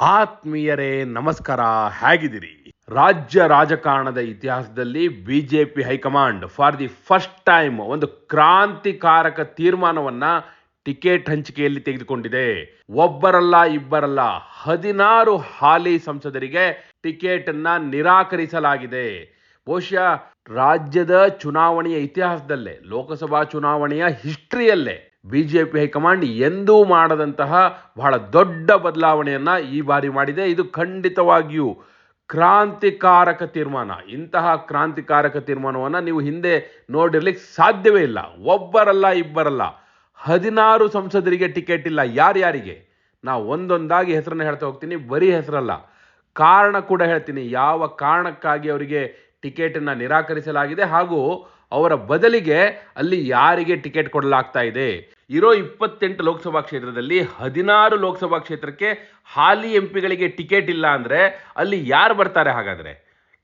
ಆತ್ಮೀಯರೇ, ನಮಸ್ಕಾರ, ಹೇಗಿದ್ದೀರಿ? ರಾಜ್ಯ ರಾಜಕಾರಣದ ಇತಿಹಾಸದಲ್ಲಿ BJP high command for the first time ಒಂದು ಕ್ರಾಂತಿಕಾರಕ ತೀರ್ಮಾನವನ್ನ ಟಿಕೆಟ್ ಹಂಚಿಕೆಯಲ್ಲಿ ತೆಗೆದುಕೊಂಡಿದೆ. ಒಬ್ಬರಲ್ಲ, ಇಬ್ಬರಲ್ಲ ಹದಿನಾರು ಹಾಲಿ ಸಂಸದರಿಗೆ ಟಿಕೆಟ್ ಅನ್ನ ನಿರಾಕರಿಸಲಾಗಿದೆ. ಬಹುಶಃ ರಾಜ್ಯದ ಚುನಾವಣೆಯ ಇತಿಹಾಸದಲ್ಲೇ, ಲೋಕಸಭಾ ಚುನಾವಣೆಯ ಹಿಸ್ಟ್ರಿಯಲ್ಲೇ ಬಿಜೆಪಿ ಹೈಕಮಾಂಡ್ ಎಂದೂ ಮಾಡದಂತಹ ಬಹಳ ದೊಡ್ಡ ಬದಲಾವಣೆಯನ್ನು ಈ ಬಾರಿ ಮಾಡಿದೆ. ಇದು ಖಂಡಿತವಾಗಿಯೂ ಕ್ರಾಂತಿಕಾರಕ ತೀರ್ಮಾನ. ಇಂತಹ ಕ್ರಾಂತಿಕಾರಕ ತೀರ್ಮಾನವನ್ನು ನೀವು ಹಿಂದೆ ನೋಡಿರ್ಲಿಕ್ಕೆ ಸಾಧ್ಯವೇ ಇಲ್ಲ. ಒಬ್ಬರಲ್ಲ, ಇಬ್ಬರಲ್ಲ. ಹದಿನಾರು ಸಂಸದರಿಗೆ ಟಿಕೆಟ್ ಇಲ್ಲ. ಯಾರ್ಯಾರಿಗೆ ನಾವು ಒಂದೊಂದಾಗಿ ಹೆಸರನ್ನು ಹೇಳ್ತಾ ಹೋಗ್ತೀನಿ. ಬರೀ ಹೆಸರಲ್ಲ. ಕಾರಣ ಕೂಡ ಹೇಳ್ತೀನಿ. ಯಾವ ಕಾರಣಕ್ಕಾಗಿ ಅವರಿಗೆ ಟಿಕೆಟನ್ನು ನಿರಾಕರಿಸಲಾಗಿದೆ ಹಾಗೂ ಅವರ ಬದಲಿಗೆ ಅಲ್ಲಿ ಯಾರಿಗೆ ಟಿಕೆಟ್ ಕೊಡಲಾಗ್ತಾ ಇದೆ? ಇರೋ ಇಪ್ಪತ್ತೆಂಟು ಲೋಕಸಭಾ ಕ್ಷೇತ್ರದಲ್ಲಿ ಹದಿನಾರು ಲೋಕಸಭಾ ಕ್ಷೇತ್ರಕ್ಕೆ ಹಾಲಿ ಎಂ ಪಿಗಳಿಗೆ ಟಿಕೆಟ್ ಇಲ್ಲ ಅಂದರೆ ಅಲ್ಲಿ ಯಾರು ಬರ್ತಾರೆ ಹಾಗಾದರೆ?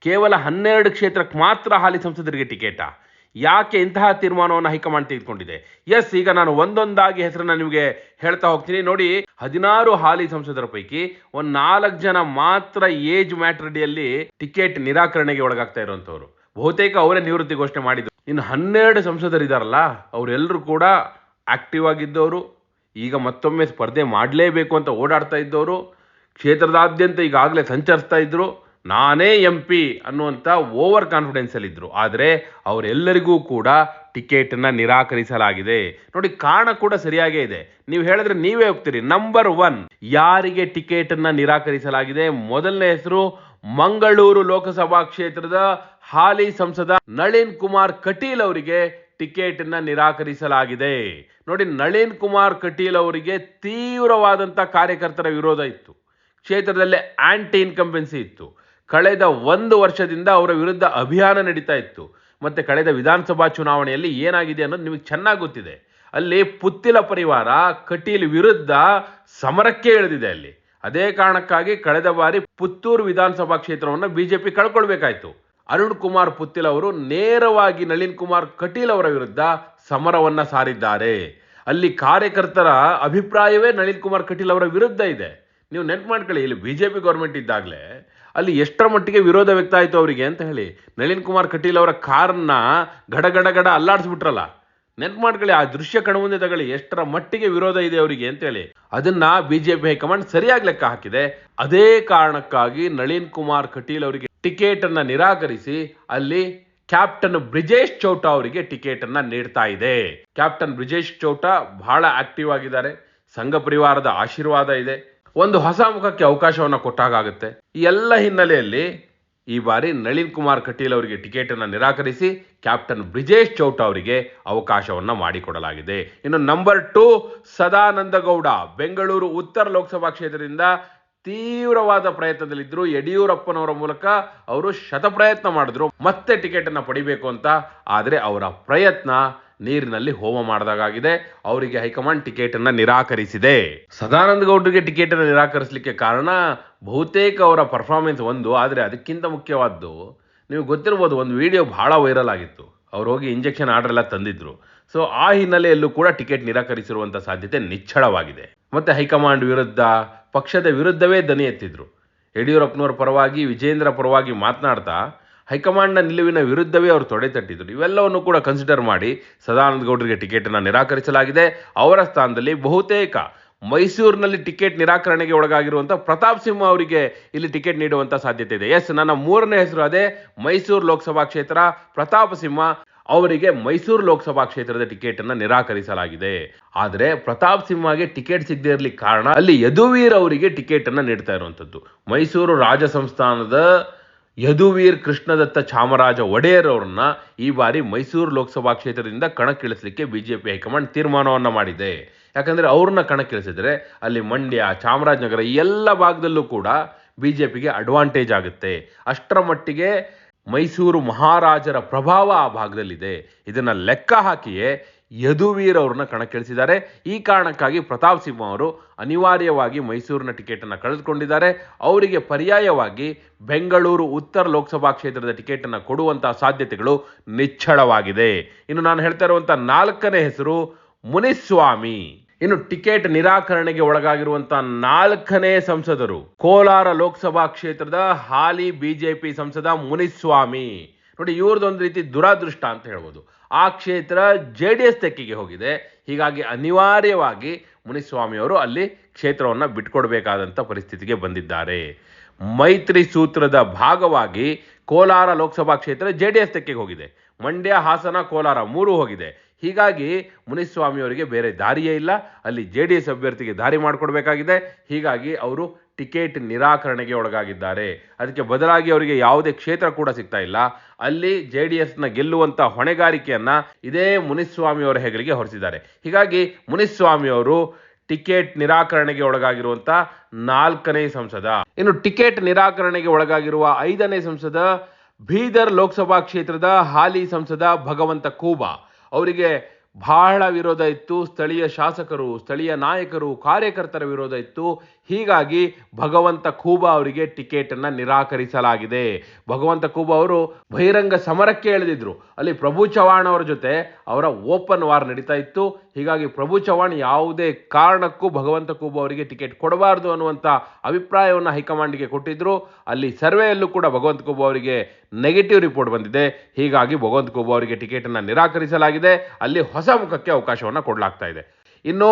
ಕೇವಲ ಹನ್ನೆರಡು ಕ್ಷೇತ್ರಕ್ಕೆ ಮಾತ್ರ ಹಾಲಿ ಸಂಸದರಿಗೆ ಟಿಕೆಟಾ? ಯಾಕೆ ಇಂತಹ ತೀರ್ಮಾನವನ್ನು ಹೈಕಮಾಂಡ್ ತೆಗೆದುಕೊಂಡಿದೆ? ಎಸ್, ಈಗ ನಾನು ಒಂದೊಂದಾಗಿ ಹೆಸರನ್ನ ನಿಮಗೆ ಹೇಳ್ತಾ ಹೋಗ್ತೀನಿ. ನೋಡಿ, ಹದಿನಾರು ಹಾಲಿ ಸಂಸದರ ಪೈಕಿ ಒಂದ್ ನಾಲ್ಕು ಜನ ಮಾತ್ರ ಏಜ್ ಮ್ಯಾಟ್ರಡಿಯಲ್ಲಿ ಟಿಕೆಟ್ ನಿರಾಕರಣೆಗೆ ಒಳಗಾಗ್ತಾ ಇರುವಂತವ್ರು ಬಹುತೇಕ ಅವರೇ ನಿವೃತ್ತಿ ಘೋಷಣೆ ಮಾಡಿದ್ರು. ಇನ್ನು ಹನ್ನೆರಡು ಸಂಸದರಿದ್ದಾರಲ್ಲ ಅವರೆಲ್ಲರೂ ಕೂಡ ಆಕ್ಟಿವ್ ಆಗಿದ್ದವರು. ಈಗ ಮತ್ತೊಮ್ಮೆ ಸ್ಪರ್ಧೆ ಮಾಡಲೇಬೇಕು ಅಂತ ಓಡಾಡ್ತಾ ಇದ್ದವರು. ಕ್ಷೇತ್ರದಾದ್ಯಂತ ಈಗಾಗಲೇ ಸಂಚರಿಸ್ತಾ ಇದ್ದರು ನಾನೇ ಎಂ ಪಿ ಅನ್ನುವಂಥ ಓವರ್ ಕಾನ್ಫಿಡೆನ್ಸಲ್ಲಿ ಇದ್ದರು ಆದರೆ ಅವರೆಲ್ಲರಿಗೂ ಕೂಡ ಟಿಕೆಟನ್ನು ನಿರಾಕರಿಸಲಾಗಿದೆ. ನೋಡಿ, ಕಾರಣ ಕೂಡ ಸರಿಯಾಗೇ ಇದೆ. ನೀವು ಹೇಳಿದ್ರೆ ನೀವೇ ಹೋಗ್ತೀರಿ. ನಂಬರ್ ಒನ್ ಯಾರಿಗೆ ಟಿಕೆಟನ್ನು ನಿರಾಕರಿಸಲಾಗಿದೆ? ಮೊದಲನೇ ಹೆಸರು ಮಂಗಳೂರು ಲೋಕಸಭಾ ಕ್ಷೇತ್ರದ ಹಾಲಿ ಸಂಸದ ನಳಿನ್ ಕುಮಾರ್ ಕಟೀಲ್ ಅವರಿಗೆ ಟಿಕೆಟ್ ಅನ್ನ ನಿರಾಕರಿಸಲಾಗಿದೆ. ನೋಡಿ, ನಳಿನ್ ಕುಮಾರ್ ಕಟೀಲ್ ಅವರಿಗೆ ತೀವ್ರವಾದಂಥ ಕಾರ್ಯಕರ್ತರ ವಿರೋಧ ಇತ್ತು. ಕ್ಷೇತ್ರದಲ್ಲಿ ಆಂಟಿ ಇನ್ಕಂಬೆನ್ಸಿ ಇತ್ತು. ಕಳೆದ ಒಂದು ವರ್ಷದಿಂದ ಅವರ ವಿರುದ್ಧ ಅಭಿಯಾನ ನಡೀತಾ ಇತ್ತು. ಮತ್ತೆ ಕಳೆದ ವಿಧಾನಸಭಾ ಚುನಾವಣೆಯಲ್ಲಿ ಏನಾಗಿದೆ ಅನ್ನೋದು ನಿಮಗೆ ಚೆನ್ನಾಗಿ ಗೊತ್ತಿದೆ. ಅಲ್ಲಿ ಪುತ್ತಿಲ ಪರಿವಾರ ಕಟೀಲ್ ವಿರುದ್ಧ ಸಮರಕ್ಕೆ ಇಳಿದಿದೆ ಅಲ್ಲಿ. ಅದೇ ಕಾರಣಕ್ಕಾಗಿ ಕಳೆದ ಬಾರಿ ಪುತ್ತೂರು ವಿಧಾನಸಭಾ ಕ್ಷೇತ್ರವನ್ನು ಬಿಜೆಪಿ ಕಳ್ಕೊಳ್ಬೇಕಾಯ್ತು. ಅರುಣ್ ಕುಮಾರ್ ಪುತ್ತಿಲ್ ಅವರು ನೇರವಾಗಿ ನಳಿನ್ ಕುಮಾರ್ ಕಟೀಲ್ ಅವರ ವಿರುದ್ಧ ಸಮರವನ್ನ ಸಾರಿದ್ದಾರೆ. ಅಲ್ಲಿ ಕಾರ್ಯಕರ್ತರ ಅಭಿಪ್ರಾಯವೇ ನಳಿನ್ ಕುಮಾರ್ ಕಟೀಲ್ ಅವರ ವಿರುದ್ಧ ಇದೆ. ನೀವು ನೆನ್ಪು ಮಾಡ್ಕೊಳ್ಳಿ, ಇಲ್ಲಿ ಬಿಜೆಪಿ ಗೌರ್ಮೆಂಟ್ ಇದ್ದಾಗಲೇ ಅಲ್ಲಿ ಎಷ್ಟರ ಮಟ್ಟಿಗೆ ವಿರೋಧ ವ್ಯಕ್ತ ಆಯಿತು ಅವರಿಗೆ ಅಂತ ಹೇಳಿ. ನಳಿನ್ ಕುಮಾರ್ ಕಟೀಲ್ ಅವರ ಕಾರ್ನ ಗಡ ಗಡ ಗಡ ಅಲ್ಲಾಡಿಸ್ಬಿಟ್ರಲ್ಲ. ನೆನ್ಪು ಮಾಡ್ಕೊಳ್ಳಿ, ಆ ದೃಶ್ಯ ಕಣ್ಮುಂದೆ ತಗೊಳ್ಳಿ, ಎಷ್ಟರ ಮಟ್ಟಿಗೆ ವಿರೋಧ ಇದೆ ಅವರಿಗೆ ಅಂತೇಳಿ ಅದನ್ನ ಬಿಜೆಪಿ ಹೈಕಮಾಂಡ್ ಸರಿಯಾಗಿ ಲೆಕ್ಕ ಹಾಕಿದೆ. ಅದೇ ಕಾರಣಕ್ಕಾಗಿ ನಳಿನ್ ಕುಮಾರ್ ಕಟೀಲ್ ಅವರಿಗೆ ಟಿಕೆಟ್ ಅನ್ನ ನಿರಾಕರಿಸಿ ಅಲ್ಲಿ ಕ್ಯಾಪ್ಟನ್ ಬ್ರಿಜೇಶ್ ಚೌಟಾ ಅವರಿಗೆ ಟಿಕೆಟ್ ಅನ್ನ ನೀಡ್ತಾ ಇದೆ. ಕ್ಯಾಪ್ಟನ್ ಬ್ರಿಜೇಶ್ ಚೌಟಾ ಬಹಳ ಆಕ್ಟಿವ್ ಆಗಿದ್ದಾರೆ. ಸಂಘ ಪರಿವಾರದ ಆಶೀರ್ವಾದ ಇದೆ. ಒಂದು ಹೊಸ ಮುಖಕ್ಕೆ ಅವಕಾಶವನ್ನು ಕೊಟ್ಟಾಗುತ್ತೆ ಈ ಎಲ್ಲ ಹಿನ್ನೆಲೆಯಲ್ಲಿ ಈ ಬಾರಿ ನಳಿನ್ ಕುಮಾರ್ ಕಟೀಲ್ ಅವರಿಗೆ ಟಿಕೆಟ್ ಅನ್ನು ನಿರಾಕರಿಸಿ ಕ್ಯಾಪ್ಟನ್ ಬ್ರಿಜೇಶ್ ಚೌಟ ಅವರಿಗೆ ಅವಕಾಶವನ್ನ ಮಾಡಿಕೊಡಲಾಗಿದೆ. ಇನ್ನು ನಂಬರ್ ಟು ಸದಾನಂದ ಗೌಡ, ಬೆಂಗಳೂರು ಉತ್ತರ ಲೋಕಸಭಾ ಕ್ಷೇತ್ರದಿಂದ ತೀವ್ರವಾದ ಪ್ರಯತ್ನದಲ್ಲಿದ್ದರು. ಯಡಿಯೂರಪ್ಪನವರ ಮೂಲಕ ಅವರು ಶತಪ್ರಯತ್ನ ಮಾಡಿದ್ರು. ಮತ್ತೆ ಟಿಕೆಟನ್ನು ಪಡಿಬೇಕು ಅಂತ. ಆದರೆ ಅವರ ಪ್ರಯತ್ನ ನೀರಿನಲ್ಲಿ ಹೋಮ ಮಾಡಿದಾಗಿದೆ ಅವರಿಗೆ ಹೈಕಮಾಂಡ್ ಟಿಕೆಟ್ ಅನ್ನ ನಿರಾಕರಿಸಿದೆ. ಸದಾನಂದ ಗೌಡರಿಗೆ ಟಿಕೆಟ್ ಅನ್ನು ನಿರಾಕರಿಸಲಿಕ್ಕೆ ಕಾರಣ ಬಹುತೇಕ ಅವರ ಪರ್ಫಾರ್ಮೆನ್ಸ್ ಒಂದು. ಆದರೆ ಅದಕ್ಕಿಂತ ಮುಖ್ಯವಾದ್ದು, ನೀವು ಗೊತ್ತಿರ್ಬೋದು, ಒಂದು ವಿಡಿಯೋ ಬಹಳ ವೈರಲ್ ಆಗಿತ್ತು. ಅವ್ರು ಹೋಗಿ ಇಂಜೆಕ್ಷನ್ ಆರ್ಡರ್ ಎಲ್ಲ ತಂದಿದ್ರು. ಸೊ ಆ ಹಿನ್ನೆಲೆಯಲ್ಲೂ ಕೂಡ ಟಿಕೆಟ್ ನಿರಾಕರಿಸಿರುವಂಥ ಸಾಧ್ಯತೆ ನಿಚ್ಚಳವಾಗಿದೆ. ಮತ್ತೆ ಹೈಕಮಾಂಡ್ ವಿರುದ್ಧ ಪಕ್ಷದ ವಿರುದ್ಧವೇ ದನಿ ಎತ್ತಿದ್ರು. ಯಡಿಯೂರಪ್ಪನವರ ಪರವಾಗಿ ವಿಜೇಂದ್ರ ಪರವಾಗಿ ಮಾತನಾಡ್ತಾ ಹೈಕಮಾಂಡ್ನ ನಿಲುವಿನ ವಿರುದ್ಧವೇ ಅವರು ತೊಡೆ ತಟ್ಟಿದ್ರು. ಇವೆಲ್ಲವನ್ನು ಕೂಡ ಕನ್ಸಿಡರ್ ಮಾಡಿ ಸದಾನಂದ ಗೌಡರಿಗೆ ಟಿಕೆಟನ್ನು ನಿರಾಕರಿಸಲಾಗಿದೆ. ಅವರ ಸ್ಥಾನದಲ್ಲಿ ಬಹುತೇಕ ಮೈಸೂರಿನಲ್ಲಿ ಟಿಕೆಟ್ ನಿರಾಕರಣೆಗೆ ಒಳಗಾಗಿರುವಂಥ ಪ್ರತಾಪ್ ಸಿಂಹ ಅವರಿಗೆ ಇಲ್ಲಿ ಟಿಕೆಟ್ ನೀಡುವಂಥ ಸಾಧ್ಯತೆ ಇದೆ. ಎಸ್, ನನ್ನ ಮೂರನೇ ಹೆಸರು ಅದೇ ಮೈಸೂರು ಲೋಕಸಭಾ ಕ್ಷೇತ್ರ ಪ್ರತಾಪ್ ಸಿಂಹ. ಅವರಿಗೆ ಮೈಸೂರು ಲೋಕಸಭಾ ಕ್ಷೇತ್ರದ ಟಿಕೆಟ್ ಅನ್ನ ನಿರಾಕರಿಸಲಾಗಿದೆ. ಆದರೆ ಪ್ರತಾಪ್ ಸಿಂಹಗೆ ಟಿಕೆಟ್ ಸಿಗದೇ ಇರಲಿಕ್ಕೆ ಕಾರಣ ಅಲ್ಲಿ ಯದುವೀರ್ ಅವರಿಗೆ ಟಿಕೆಟ್ ಅನ್ನ ನೀಡ್ತಾ ಇರುವಂಥದ್ದು ಮೈಸೂರು ರಾಜ ಸಂಸ್ಥಾನದ ಯದುವೀರ್ ಕೃಷ್ಣದತ್ತ ಚಾಮರಾಜ ಒಡೆಯರ್ ಅವರನ್ನ ಈ ಬಾರಿ ಮೈಸೂರು ಲೋಕಸಭಾ ಕ್ಷೇತ್ರದಿಂದ ಕಣಕ್ಕಿಳಿಸಲಿಕ್ಕೆ ಬಿಜೆಪಿ ಹೈಕಮಾಂಡ್ ತೀರ್ಮಾನವನ್ನು ಮಾಡಿದೆ. ಯಾಕಂದ್ರೆ ಅವ್ರನ್ನ ಕಣಕ್ಕಿಳಿಸಿದ್ರೆ ಅಲ್ಲಿ ಮಂಡ್ಯ, ಚಾಮರಾಜನಗರ ಈ ಎಲ್ಲ ಭಾಗದಲ್ಲೂ ಕೂಡ ಬಿಜೆಪಿಗೆ ಅಡ್ವಾಂಟೇಜ್ ಆಗುತ್ತೆ. ಅಷ್ಟರ ಮಟ್ಟಿಗೆ ಮೈಸೂರು ಮಹಾರಾಜರ ಪ್ರಭಾವ ಆ ಭಾಗದಲ್ಲಿದೆ. ಇದನ್ನು ಲೆಕ್ಕ ಹಾಕಿಯೇ ಯದುವೀರ್ ಅವ್ರನ್ನ ಕಣಕ್ಕಿಳಿಸಿದ್ದಾರೆ. ಈ ಕಾರಣಕ್ಕಾಗಿ ಪ್ರತಾಪ್ ಸಿಂಹ ಅವರು ಅನಿವಾರ್ಯವಾಗಿ ಮೈಸೂರಿನ ಟಿಕೆಟನ್ನು ಕಳೆದುಕೊಂಡಿದ್ದಾರೆ. ಅವರಿಗೆ ಪರ್ಯಾಯವಾಗಿ ಬೆಂಗಳೂರು ಉತ್ತರ ಲೋಕಸಭಾ ಕ್ಷೇತ್ರದ ಟಿಕೆಟನ್ನು ಕೊಡುವಂತಹ ಸಾಧ್ಯತೆಗಳು ನಿಚ್ಚಳವಾಗಿದೆ. ಇನ್ನು ನಾನು ಹೇಳ್ತಾ ಇರುವಂಥ ನಾಲ್ಕನೇ ಹೆಸರು ಮುನಿಸ್ವಾಮಿ. ಇನ್ನು ಟಿಕೆಟ್ ನಿರಾಕರಣೆಗೆ ಒಳಗಾಗಿರುವಂತಹ ನಾಲ್ಕನೇ ಸಂಸದರು, ಕೋಲಾರ ಲೋಕಸಭಾ ಕ್ಷೇತ್ರದ ಹಾಲಿ ಬಿಜೆಪಿ ಸಂಸದ ಮುನಿಸ್ವಾಮಿ. ನೋಡಿ ಇವ್ರದೊಂದು ರೀತಿ ದುರಾದೃಷ್ಟ ಅಂತ ಹೇಳ್ಬೋದು. ಆ ಕ್ಷೇತ್ರ ಜೆ ಡಿ ಎಸ್ ತೆಕ್ಕಿಗೆ ಹೋಗಿದೆ. ಹೀಗಾಗಿ ಅನಿವಾರ್ಯವಾಗಿ ಮುನಿಸ್ವಾಮಿಯವರು ಅಲ್ಲಿ ಕ್ಷೇತ್ರವನ್ನು ಬಿಟ್ಕೊಡ್ಬೇಕಾದಂಥ ಪರಿಸ್ಥಿತಿಗೆ ಬಂದಿದ್ದಾರೆ. ಮೈತ್ರಿ ಸೂತ್ರದ ಭಾಗವಾಗಿ ಕೋಲಾರ ಲೋಕಸಭಾ ಕ್ಷೇತ್ರ ಜೆ ಡಿ ಎಸ್ ತೆಕ್ಕಿಗೆ ಹೋಗಿದೆ. ಮಂಡ್ಯ, ಹಾಸನ, ಕೋಲಾರ ಮೂರು ಹೋಗಿದೆ. ಹೀಗಾಗಿ ಮುನಿಸ್ವಾಮಿಯವರಿಗೆ ಬೇರೆ ದಾರಿಯೇ ಇಲ್ಲ. ಅಲ್ಲಿ ಜೆ ಡಿ ಎಸ್ ಅಭ್ಯರ್ಥಿಗೆ ದಾರಿ ಮಾಡಿಕೊಡ್ಬೇಕಾಗಿದೆ. ಹೀಗಾಗಿ ಅವರು ಟಿಕೆಟ್ ನಿರಾಕರಣೆಗೆ ಒಳಗಾಗಿದ್ದಾರೆ. ಅದಕ್ಕೆ ಬದಲಾಗಿ ಅವರಿಗೆ ಯಾವುದೇ ಕ್ಷೇತ್ರ ಕೂಡ ಸಿಗ್ತಾ ಇಲ್ಲ. ಅಲ್ಲಿ ಜೆ ಡಿ ಎಸ್ನ ಗೆಲ್ಲುವಂತ ಹೊಣೆಗಾರಿಕೆಯನ್ನ ಇದೇ ಮುನಿಸ್ವಾಮಿಯವರ ಹೆಗಲಿಗೆ ಹೊರಿಸಿದ್ದಾರೆ. ಹೀಗಾಗಿ ಮುನಿಸ್ವಾಮಿಯವರು ಟಿಕೆಟ್ ನಿರಾಕರಣೆಗೆ ಒಳಗಾಗಿರುವಂಥ ನಾಲ್ಕನೇ ಸಂಸದ. ಇನ್ನು ಟಿಕೆಟ್ ನಿರಾಕರಣೆಗೆ ಒಳಗಾಗಿರುವ ಐದನೇ ಸಂಸದ ಬೀದರ್ ಲೋಕಸಭಾ ಕ್ಷೇತ್ರದ ಹಾಲಿ ಸಂಸದ ಭಗವಂತ ಕೂಬಾ. ಅವರಿಗೆ ಬಹಳ ವಿರೋಧ ಇತ್ತು. ಸ್ಥಳೀಯ ಶಾಸಕರು, ಸ್ಥಳೀಯ ನಾಯಕರು, ಕಾರ್ಯಕರ್ತರ ವಿರೋಧ ಇತ್ತು. ಹೀಗಾಗಿ ಭಗವಂತ ಖೂಬಾ ಅವರಿಗೆ ಟಿಕೆಟನ್ನು ನಿರಾಕರಿಸಲಾಗಿದೆ. ಭಗವಂತ ಖೂಬಾ ಅವರು ಬಹಿರಂಗ ಸಮರಕ್ಕೆ ಎಳೆದಿದ್ರು ಅಲ್ಲಿ ಪ್ರಭು ಚವ್ಹಾಣ್ ಅವರ ಜೊತೆ ಅವರ ಓಪನ್ ವಾರ್ ನಡೀತಾ ಇತ್ತು. ಹೀಗಾಗಿ ಪ್ರಭು ಚವ್ಹಾಣ್ ಯಾವುದೇ ಕಾರಣಕ್ಕೂ ಭಗವಂತ ಕೂಬು ಅವರಿಗೆ ಟಿಕೆಟ್ ಕೊಡಬಾರದು ಅನ್ನುವಂಥ ಅಭಿಪ್ರಾಯವನ್ನು ಹೈಕಮಾಂಡ್ಗೆ ಕೊಟ್ಟಿದ್ದರು ಅಲ್ಲಿ ಸರ್ವೆಯಲ್ಲೂ ಕೂಡ ಭಗವಂತ ಕೂಬು ಅವರಿಗೆ ನೆಗೆಟಿವ್ ರಿಪೋರ್ಟ್ ಬಂದಿದೆ. ಹೀಗಾಗಿ ಭಗವಂತ ಕೂಬು ಅವರಿಗೆ ಟಿಕೆಟನ್ನು ನಿರಾಕರಿಸಲಾಗಿದೆ. ಅಲ್ಲಿ ಹೊಸ ಮುಖಕ್ಕೆ ಅವಕಾಶವನ್ನು ಕೊಡಲಾಗ್ತಾ ಇದೆ. ಇನ್ನು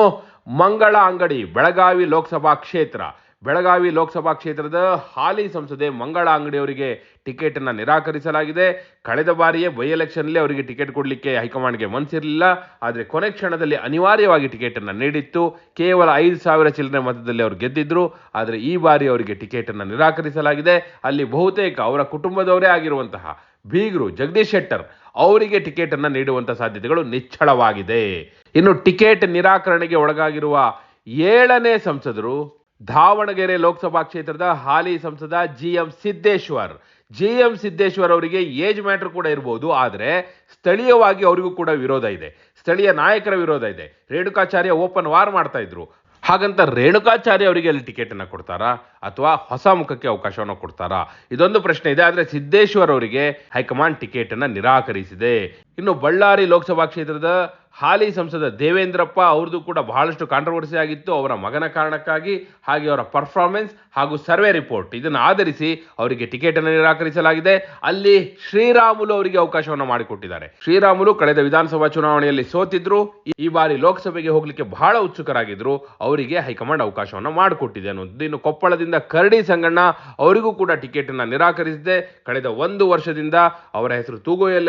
ಮಂಗಳ ಅಂಗಡಿ ಬೆಳಗಾವಿ ಲೋಕಸಭಾ ಕ್ಷೇತ್ರ. ಬೆಳಗಾವಿ ಲೋಕಸಭಾ ಕ್ಷೇತ್ರದ ಹಾಲಿ ಸಂಸದೆ ಮಂಗಳ ಅಂಗಡಿಯವರಿಗೆ ಅವರಿಗೆ ಟಿಕೆಟ್ ಅನ್ನ ನಿರಾಕರಿಸಲಾಗಿದೆ. ಕಳೆದ ಬಾರಿಯೇ ಬೈ ಎಲೆಕ್ಷನ್ಲ್ಲೇ ಅವರಿಗೆ ಟಿಕೆಟ್ ಕೊಡಲಿಕ್ಕೆ ಹೈಕಮಾಂಡ್ಗೆ ಮನಸ್ಸಿರಲಿಲ್ಲ ಆದರೆ ಕೊನೆ ಕ್ಷಣದಲ್ಲಿ ಅನಿವಾರ್ಯವಾಗಿ ಟಿಕೆಟನ್ನು ನೀಡಿತ್ತು. ಕೇವಲ ಐದು ಸಾವಿರ ಚಿಲ್ಲರೆ ಮತದಲ್ಲಿ ಅವರು ಗೆದ್ದಿದ್ರು. ಆದರೆ ಈ ಬಾರಿ ಅವರಿಗೆ ಟಿಕೆಟನ್ನು ನಿರಾಕರಿಸಲಾಗಿದೆ. ಅಲ್ಲಿ ಬಹುತೇಕ ಅವರ ಕುಟುಂಬದವರೇ ಆಗಿರುವಂತಹ ಬೀಗರು ಜಗದೀಶ್ ಶೆಟ್ಟರ್ ಅವರಿಗೆ ಟಿಕೆಟನ್ನು ನೀಡುವಂಥ ಸಾಧ್ಯತೆಗಳು ನಿಚ್ಚಳವಾಗಿದೆ. ಇನ್ನು ಟಿಕೆಟ್ ನಿರಾಕರಣೆಗೆ ಒಳಗಾಗಿರುವ ಏಳನೇ ಸಂಸದರು ದಾವಣಗೆರೆ ಲೋಕಸಭಾ ಕ್ಷೇತ್ರದ ಹಾಲಿ ಸಂಸದ G M Siddeshwar. G M Siddeshwar ಅವರಿಗೆ ಏಜ್ ಮ್ಯಾಟರ್ ಕೂಡ ಇರಬಹುದು ಆದರೆ ಸ್ಥಳೀಯವಾಗಿ ಅವರಿಗೂ ಕೂಡ ವಿರೋಧ ಇದೆ. ಸ್ಥಳೀಯ ನಾಯಕರ ವಿರೋಧ ಇದೆ. ರೇಣುಕಾಚಾರ್ಯ ಓಪನ್ ವಾರ್ ಮಾಡ್ತಾ ಇದ್ರು. ಹಾಗಂತ ರೇಣುಕಾಚಾರ್ಯ ಅವರಿಗೆ ಅಲ್ಲಿ ಟಿಕೆಟ್ ಅನ್ನ ಕೊಡ್ತಾರಾ? ಅಥವಾ ಹೊಸ ಮುಖಕ್ಕೆ ಅವಕಾಶವನ್ನು ಕೊಡ್ತಾರಾ? ಇದೊಂದು ಪ್ರಶ್ನೆ ಇದೆ, ಆದರೆ ಸಿದ್ದೇಶ್ವರ್ ಅವರಿಗೆ ಹೈಕಮಾಂಡ್ ಟಿಕೆಟ್ ಅನ್ನ ನಿರಾಕರಿಸಿದೆ. ಇನ್ನು ಬಳ್ಳಾರಿ ಲೋಕಸಭಾ ಕ್ಷೇತ್ರದ ಹಾಲಿ ಸಂಸದ ದೇವೇಂದ್ರಪ್ಪ ಅವ್ರದ್ದು ಕೂಡ ಬಹಳಷ್ಟು ಕಾಂಟ್ರವರ್ಸಿ ಆಗಿತ್ತು, ಅವರ ಮಗನ ಕಾರಣಕ್ಕಾಗಿ, ಹಾಗೆ ಅವರ ಪರ್ಫಾರ್ಮೆನ್ಸ್ ಹಾಗೂ ಸರ್ವೆ ರಿಪೋರ್ಟ್ ಇದನ್ನು ಆಧರಿಸಿ ಅವರಿಗೆ ಟಿಕೆಟನ್ನು ನಿರಾಕರಿಸಲಾಗಿದೆ. ಅಲ್ಲಿ ಶ್ರೀರಾಮುಲು ಅವರಿಗೆ ಅವಕಾಶವನ್ನು ಮಾಡಿಕೊಟ್ಟಿದ್ದಾರೆ. ಶ್ರೀರಾಮುಲು ಕಳೆದ ವಿಧಾನಸಭಾ ಚುನಾವಣೆಯಲ್ಲಿ ಸೋತಿದ್ರು. ಈ- ಬಾರಿ ಲೋಕಸಭೆಗೆ ಹೋಗಲಿಕ್ಕೆ ಬಹಳ ಉತ್ಸುಕರಾಗಿದ್ರು. ಅವರಿಗೆ ಹೈಕಮಾಂಡ್ ಅವಕಾಶವನ್ನು ಮಾಡಿಕೊಟ್ಟಿದೆ ಅನ್ನೋದು. ಇನ್ನು ಕೊಪ್ಪಳದಿಂದ ಕರಡಿ ಸಂಗಣ್ಣ ಅವರಿಗೂ ಕೂಡ ಟಿಕೆಟ್ ಅನ್ನ ನಿರಾಕರಿಸಿದೆ. ಕಳೆದ ಒಂದು ವರ್ಷದಿಂದ ಅವರ ಹೆಸರು ತೂಗುಯಲ್ಲ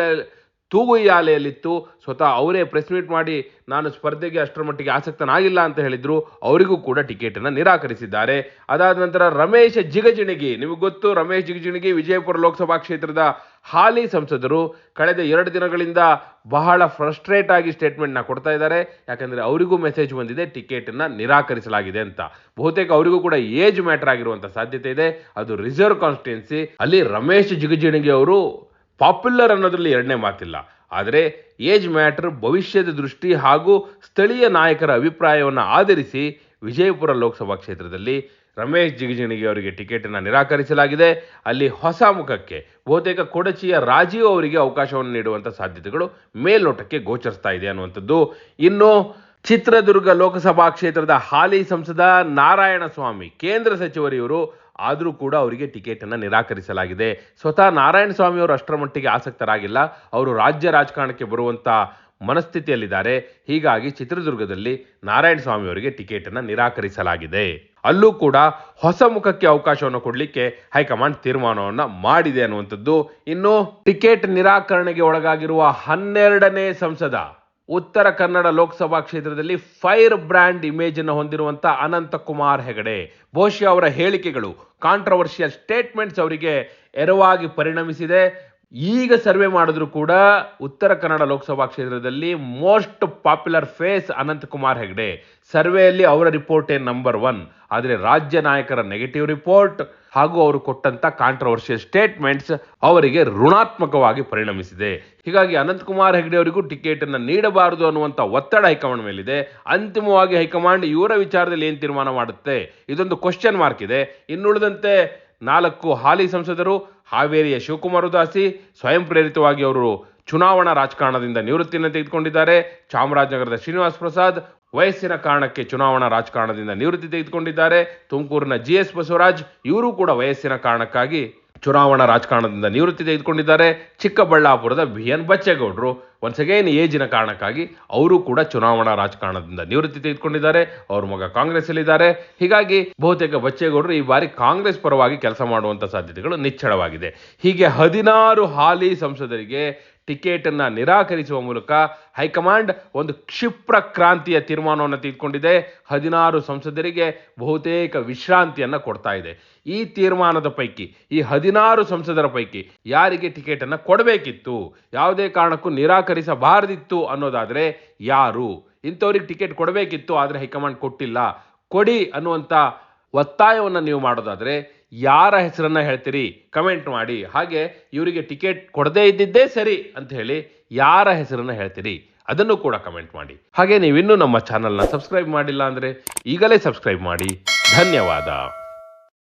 ತೂಗುಯ್ಯಾಲೆಯಲ್ಲಿತ್ತು ಸ್ವತಃ ಅವರೇ ಪ್ರೆಸ್ ಮೀಟ್ ಮಾಡಿ, ನಾನು ಸ್ಪರ್ಧೆಗೆ ಅಷ್ಟರ ಮಟ್ಟಿಗೆ ಆಸಕ್ತನಾಗಿಲ್ಲ ಅಂತ ಹೇಳಿದ್ರು. ಅವರಿಗೂ ಕೂಡ ಟಿಕೆಟ್ ಅನ್ನ ನಿರಾಕರಿಸಿದ್ದಾರೆ. ಅದಾದ ನಂತರ ರಮೇಶ್ ಜಿಗಜಿಣಗಿ, ನಿಮಗೆ ಗೊತ್ತು ರಮೇಶ್ ಜಿಗಜಿಣಗಿ ವಿಜಯಪುರ ಲೋಕಸಭಾ ಕ್ಷೇತ್ರದ ಹಾಲಿ ಸಂಸದರು. ಕಳೆದ ಎರಡು ದಿನಗಳಿಂದ ಬಹಳ ಫ್ರಸ್ಟ್ರೇಟ್ ಆಗಿ ಸ್ಟೇಟ್ಮೆಂಟ್ನ ಕೊಡ್ತಾ ಇದ್ದಾರೆ. ಯಾಕಂದರೆ ಅವರಿಗೂ ಮೆಸೇಜ್ ಬಂದಿದೆ ಟಿಕೆಟನ್ನು ನಿರಾಕರಿಸಲಾಗಿದೆ ಅಂತ. ಬಹುತೇಕ ಅವರಿಗೂ ಕೂಡ ಏಜ್ ಮ್ಯಾಟರ್ ಆಗಿರುವಂಥ ಸಾಧ್ಯತೆ ಇದೆ. ಅದು ರಿಸರ್ವ್ ಕಾನ್ಸ್ಟಿಟ್ಯೂನ್ಸಿ ಅಲ್ಲಿ ರಮೇಶ್ ಜಿಗಜಿಣಗಿ ಅವರು ಪಾಪ್ಯುಲರ್ ಅನ್ನೋದ್ರಲ್ಲಿ ಎರಡನೇ ಮಾತಿಲ್ಲ. ಆದರೆ ಏಜ್ ಮ್ಯಾಟರ್ ಭವಿಷ್ಯದ ದೃಷ್ಟಿ ಹಾಗೂ ಸ್ಥಳೀಯ ನಾಯಕರ ಅಭಿಪ್ರಾಯವನ್ನು ಆಧರಿಸಿ ವಿಜಯಪುರ ಲೋಕಸಭಾ ಕ್ಷೇತ್ರದಲ್ಲಿ ರಮೇಶ್ ಜಿಗಜಿಣಗಿ ಅವರಿಗೆ ಟಿಕೆಟನ್ನು ನಿರಾಕರಿಸಲಾಗಿದೆ. ಅಲ್ಲಿ ಹೊಸ ಮುಖಕ್ಕೆ ಬಹುತೇಕ ಕೊಡಚಿಯ ರಾಜೀವ್ ಅವರಿಗೆ ಅವಕಾಶವನ್ನು ನೀಡುವಂಥ ಸಾಧ್ಯತೆಗಳು ಮೇಲ್ನೋಟಕ್ಕೆ ಗೋಚರಿಸ್ತಾ ಇದೆ ಅನ್ನುವಂಥದ್ದು. ಇನ್ನು ಚಿತ್ರದುರ್ಗ ಲೋಕಸಭಾ ಕ್ಷೇತ್ರದ ಹಾಲಿ ಸಂಸದ ನಾರಾಯಣ ಸ್ವಾಮಿ ಕೇಂದ್ರ ಸಚಿವರು ಇವರು ಆದರೂ ಕೂಡ ಅವರಿಗೆ ಟಿಕೆಟನ್ನು ನಿರಾಕರಿಸಲಾಗಿದೆ. ಸ್ವತಃ ನಾರಾಯಣ ಸ್ವಾಮಿ ಅವರು ಅಷ್ಟರ ಮಟ್ಟಿಗೆ ಆಸಕ್ತರಾಗಿಲ್ಲ. ಅವರು ರಾಜ್ಯ ರಾಜಕಾರಣಕ್ಕೆ ಬರುವಂಥ ಮನಸ್ಥಿತಿಯಲ್ಲಿದ್ದಾರೆ. ಹೀಗಾಗಿ ಚಿತ್ರದುರ್ಗದಲ್ಲಿ ನಾರಾಯಣ ಸ್ವಾಮಿ ಅವರಿಗೆ ಟಿಕೆಟನ್ನು ನಿರಾಕರಿಸಲಾಗಿದೆ. ಅಲ್ಲೂ ಕೂಡ ಹೊಸ ಮುಖಕ್ಕೆ ಅವಕಾಶವನ್ನು ಕೊಡಲಿಕ್ಕೆ ಹೈಕಮಾಂಡ್ ತೀರ್ಮಾನವನ್ನು ಮಾಡಿದೆ ಅನ್ನುವಂಥದ್ದು. ಇನ್ನು ಟಿಕೆಟ್ ನಿರಾಕರಣೆಗೆ ಒಳಗಾಗಿರುವ ಹನ್ನೆರಡನೇ ಸಂಸದ ಉತ್ತರ ಕನ್ನಡ ಲೋಕಸಭಾ ಕ್ಷೇತ್ರದಲ್ಲಿ ಫೈರ್ ಬ್ರ್ಯಾಂಡ್ ಇಮೇಜ್ ಅನ್ನು ಹೊಂದಿರುವಂತ ಅನಂತಕುಮಾರ್ ಹೆಗಡೆ. ಬಹುಶಃ ಅವರ ಹೇಳಿಕೆಗಳು ಕಾಂಟ್ರವರ್ಷಿಯಲ್ ಸ್ಟೇಟ್ಮೆಂಟ್ಸ್ ಅವರಿಗೆ ಎರವಾಗಿ ಪರಿಣಮಿಸಿದೆ. ಈಗ ಸರ್ವೆ ಮಾಡಿದ್ರು ಕೂಡ ಉತ್ತರ ಕನ್ನಡ ಲೋಕಸಭಾ ಕ್ಷೇತ್ರದಲ್ಲಿ most popular face Ananthkumar Hegde. ಸರ್ವೆಯಲ್ಲಿ ಅವರ ರಿಪೋರ್ಟ್ ಏನ್ ನಂಬರ್ ಒನ್ ಆದರೆ ರಾಜ್ಯ ನಾಯಕರ ನೆಗೆಟಿವ್ ರಿಪೋರ್ಟ್ ಹಾಗೂ ಅವರು ಕೊಟ್ಟಂತ ಕಾಂಟ್ರವರ್ಷಿಯಲ್ ಸ್ಟೇಟ್ಮೆಂಟ್ಸ್ ಅವರಿಗೆ ಋಣಾತ್ಮಕವಾಗಿ ಪರಿಣಮಿಸಿದೆ. ಹೀಗಾಗಿ ಅನಂತಕುಮಾರ್ ಹೆಗಡೆ ಅವರಿಗೂ ಟಿಕೆಟ್ ಅನ್ನು ನೀಡಬಾರದು ಅನ್ನುವಂತ ಒತ್ತಡ ಹೈಕಮಾಂಡ್ ಮೇಲಿದೆ. ಅಂತಿಮವಾಗಿ ಹೈಕಮಾಂಡ್ ಇವರ ವಿಚಾರದಲ್ಲಿ ಏನು ತೀರ್ಮಾನ ಮಾಡುತ್ತೆ? ಇದೊಂದು ಕ್ವಶನ್ ಮಾರ್ಕ್ ಇದೆ. ಇನ್ನುಳಿದಂತೆ ನಾಲ್ಕು ಹಾಲಿ ಸಂಸದರು ಹಾವೇರಿಯ ಶಿವಕುಮಾರ್ ಉದಾಸಿ, ಸ್ವಯಂ ಪ್ರೇರಿತವಾಗಿ ಅವರು ಚುನಾವಣಾ ರಾಜಕಾರಣದಿಂದ ನಿವೃತ್ತಿಯನ್ನು ತೆಗೆದುಕೊಂಡಿದ್ದಾರೆ. ಚಾಮರಾಜನಗರದ ಶ್ರೀನಿವಾಸ್ ಪ್ರಸಾದ್ ವಯಸ್ಸಿನ ಕಾರಣಕ್ಕೆ ಚುನಾವಣಾ ರಾಜಕಾರಣದಿಂದ ನಿವೃತ್ತಿ ತೆಗೆದುಕೊಂಡಿದ್ದಾರೆ. ತುಮಕೂರಿನ ಜಿ ಎಸ್ ಬಸವರಾಜ್, ಇವರು ಕೂಡ ವಯಸ್ಸಿನ ಕಾರಣಕ್ಕಾಗಿ ಚುನಾವಣಾ ರಾಜಕಾರಣದಿಂದ ನಿವೃತ್ತಿ ತೆಗೆದುಕೊಂಡಿದ್ದಾರೆ. ಚಿಕ್ಕಬಳ್ಳಾಪುರದ ಬಿ ಎನ್ ಬಚ್ಚೇಗೌಡರು ಒನ್ಸ್ ಅಗೇನ್ ಏಜಿನ ಕಾರಣಕ್ಕಾಗಿ ಅವರು ಕೂಡ ಚುನಾವಣಾ ರಾಜಕಾರಣದಿಂದ ನಿವೃತ್ತಿ ತೆಗೆದುಕೊಂಡಿದ್ದಾರೆ. ಅವ್ರ ಮಗ ಕಾಂಗ್ರೆಸ್ಸಲ್ಲಿದ್ದಾರೆ. ಹೀಗಾಗಿ ಬಹುತೇಕ ಬಚ್ಚೇಗೌಡರು ಈ ಬಾರಿ ಕಾಂಗ್ರೆಸ್ ಪರವಾಗಿ ಕೆಲಸ ಮಾಡುವಂಥ ಸಾಧ್ಯತೆಗಳು ನಿಚ್ಚಳವಾಗಿದೆ. ಹೀಗೆ ಹದಿನಾರು ಹಾಲಿ ಸಂಸದರಿಗೆ ಟಿಕೆಟ್ ಅನ್ನ ನಿರಾಕರಿಸುವ ಮೂಲಕ ಹೈಕಮಾಂಡ್ ಒಂದು ಕ್ಷಿಪ್ರ ಕ್ರಾಂತಿಯ ತೀರ್ಮಾನವನ್ನು ತೆಗೆದುಕೊಂಡಿದೆ. ಹದಿನಾರು ಸಂಸದರಿಗೆ ಬಹುತೇಕ ವಿಶ್ರಾಂತಿಯನ್ನು ಕೊಡ್ತಾ ಇದೆ. ಈ ತೀರ್ಮಾನದ ಪೈಕಿ, ಈ ಹದಿನಾರು ಸಂಸದರ ಪೈಕಿ ಯಾರಿಗೆ ಟಿಕೆಟನ್ನು ಕೊಡಬೇಕಿತ್ತು, ಯಾವುದೇ ಕಾರಣಕ್ಕೂ ನಿರಾಕರಿಸಬಾರದಿತ್ತು ಅನ್ನೋದಾದರೆ ಯಾರು? ಇಂಥವ್ರಿಗೆ ಟಿಕೆಟ್ ಕೊಡಬೇಕಿತ್ತು, ಆದರೆ ಹೈಕಮಾಂಡ್ ಕೊಟ್ಟಿಲ್ಲ. ಕೊಡಿ ಅನ್ನುವಂಥ ಒತ್ತಾಯವನ್ನು ನೀವು ಮಾಡೋದಾದ್ರೆ ಯಾರ ಹೆಸರನ್ನು ಹೇಳ್ತೀರಿ? ಕಮೆಂಟ್ ಮಾಡಿ. ಹಾಗೆ ಇವರಿಗೆ ಟಿಕೆಟ್ ಕೊಡದೇ ಇದ್ದಿದ್ದೇ ಸರಿ ಅಂತ ಹೇಳಿ ಯಾರ ಹೆಸರನ್ನು ಹೇಳ್ತೀರಿ? ಅದನ್ನು ಕೂಡ ಕಮೆಂಟ್ ಮಾಡಿ. ಹಾಗೆ ನೀವಿನ್ನೂ ನಮ್ಮ ಚಾನಲ್ನ ಸಬ್ಸ್ಕ್ರೈಬ್ ಮಾಡಿಲ್ಲ ಅಂದರೆ ಈಗಲೇ ಸಬ್ಸ್ಕ್ರೈಬ್ ಮಾಡಿ. ಧನ್ಯವಾದ.